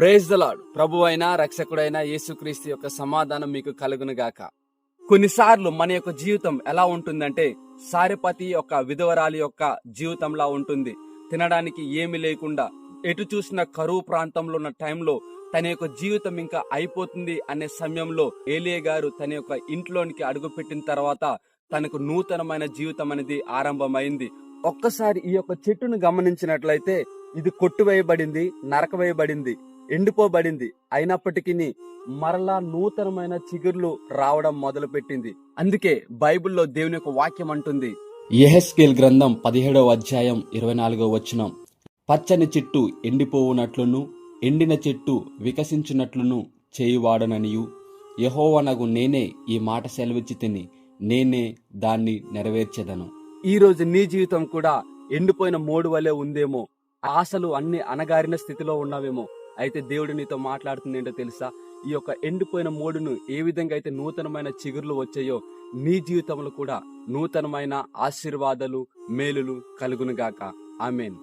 Praise the lord ప్రభు అయిన రక్షకుడైన యేసుక్రీస్తు యొక్క సమాధానం మీకు కలుగును గాక. కొన్నిసార్లు మన యొక్క జీవితం ఎలా ఉంటుందంటే సారిపతి యొక్క విధవరాలి యొక్క జీవితంలా ఉంటుంది. తినడానికి ఏమి లేకుండా ఎటు చూసిన కరువు ప్రాంతంలో ఉన్న టైంలో తన యొక్క జీవితం ఇంకా అయిపోతుంది అనే సమయంలో ఏలియ గారు తన యొక్క ఇంట్లోనికి అడుగుపెట్టిన తర్వాత తనకు నూతనమైన జీవితం అనేది ఆరంభమైంది. ఒక్కసారి ఈ యొక్క చెట్టును గమనించినట్లయితే ఇది కొట్టువేయబడింది నరకవేయబడింది. ఎండిపోబడింది. అయినప్పటికీ మరలా నూతనమైన చిగుర్లు రావడం మొదలుపెట్టింది. అందుకే బైబిల్లో దేవుని యొక్క వాక్యం అంటుంది. ఎహెస్కేల్ గ్రంథం పదిహేడవ అధ్యాయం ఇరవై నాలుగవ వచనం. పచ్చని చెట్టు ఎండిపోవునట్లును ఎండిన చెట్టు వికసించున్నట్లును చేయువాడననియు. యహోవనగు నేనే ఈ మాట సెలవిచ్చి తిని నేనే దాన్ని నెరవేర్చెదను. ఈ రోజు నీ జీవితం కూడా ఎండిపోయిన మోడు వలె ఉందేమో. ఆశలు అన్ని అనగారిన స్థితిలో ఉన్నావేమో. అయితే దేవుడు నీతో మాట్లాడుతుంది ఏంటో తెలుసా? ఈ యొక్క ఎండిపోయిన మోడును ఏ విధంగా అయితే నూతనమైన చిగురులు వచ్చాయో నీ జీవితంలో కూడా నూతనమైన ఆశీర్వాదాలు మేలులు కలుగునుగాక ఆమెన్.